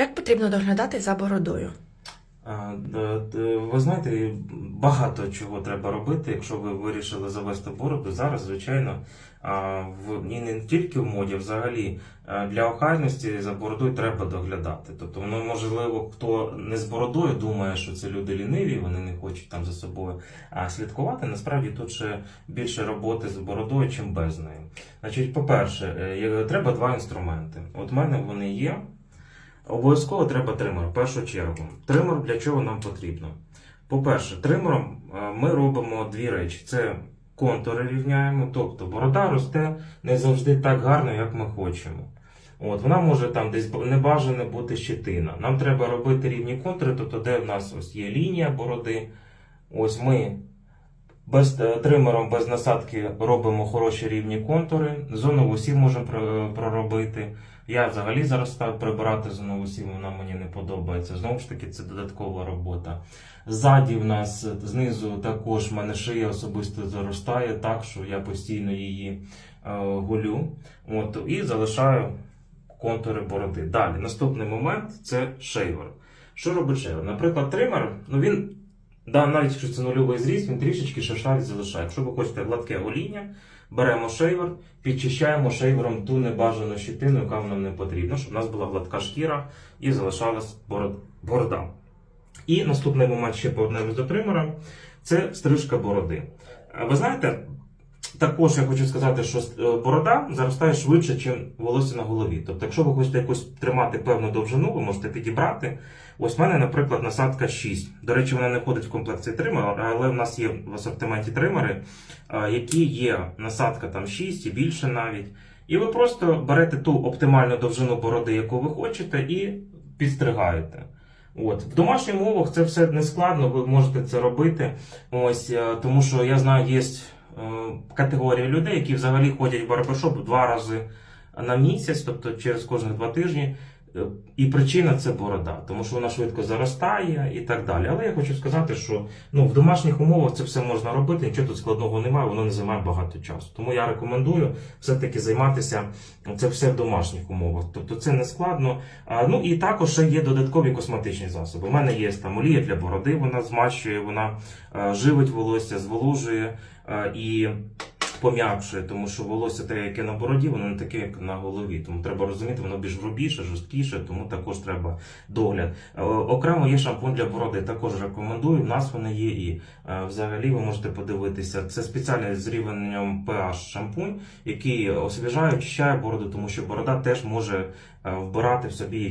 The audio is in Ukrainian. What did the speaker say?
Як потрібно доглядати за бородою? Ви знаєте, багато чого треба робити, якщо ви вирішили завести бороду. Зараз, звичайно, в і не тільки в моді, взагалі для охайності за бородою треба доглядати. Тобто, ну, можливо, хто не з бородою думає, що це люди ліниві, вони не хочуть там за собою слідкувати. Насправді тут ще більше роботи з бородою, чим без неї. Значить, по-перше, е, треба два інструменти. От в мене вони є. Обов'язково треба тример в першу чергу. Тример для чого нам потрібно? По-перше, тримером е, ми робимо дві речі: це контури рівняємо, тобто борода росте не завжди так гарно, як ми хочемо. От, вона може там десь не бажане бути щетина. Нам треба робити рівні контури, тобто де в нас ось є лінія бороди. Ось ми без е, тримером, без насадки робимо хороші рівні контури. Зону вусів можемо проробити. Я взагалі зараз став прибирати зону вусів, вона мені не подобається. Знову ж таки, це додаткова робота. Ззаді в нас е, знизу також в мене шия особисто заростає, так що я постійно її е, голю. От, і залишаю контури бороди. Далі, наступний момент це шейвер. Що робить шейвер? Наприклад, тример, ну він, да, навіть якщо це нульовий зріст, він трішечки шершавість залишає. Якщо ви хочете гладке гоління, беремо шейвер, підчищаємо шейвером ту небажану щитину, яка нам не потрібна, щоб у нас була гладка шкіра і залишалась борода. І наступний момент ще по одним з тримера це стрижка бороди. Ви знаєте, також я хочу сказати, що е, борода заростає швидше, ніж волосся на голові. Тобто, якщо ви хочете якусь тримати певну довжину, ви можете підібрати. Ось в мене, наприклад, насадка 6. До речі, вона не входить в комплекції тримера, але в нас є в асортименті тримери, е, які є насадка там 6 і більше навіть. І ви просто берете ту оптимальну довжину бороди, яку ви хочете, і підстригаєте. От в домашніх умовах це все не складно, ви можете це робити. Ось е, тому, що я знаю, є категорія людей, які взагалі ходять в барбершоп два рази на місяць, тобто через кожні два тижні. Е, І причина це борода, тому що вона швидко заростає і так далі. Але я хочу сказати, що ну, в домашніх умовах це все можна робити, нічого тут складного немає, воно не займає багато часу. Тому я рекомендую все-таки займатися це все в домашніх умовах. Тобто це не складно. А, ну і також ще є додаткові косметичні засоби. У мене є там олія для бороди, вона змащує, вона е, живить волосся, зволожує е, і пом'якшує, тому що волосся те, яке на бороді, воно не таке, як на голові. Тому треба розуміти, воно більш грубіше, жорсткіше, тому також треба догляд. Е, Окремо є шампунь для бороди, також рекомендую. В нас вони є і е, взагалі ви можете подивитися. Це спеціальний з рівнем pH шампунь, який освіжає, очищає бороду, тому що борода теж може е, вбирати в собі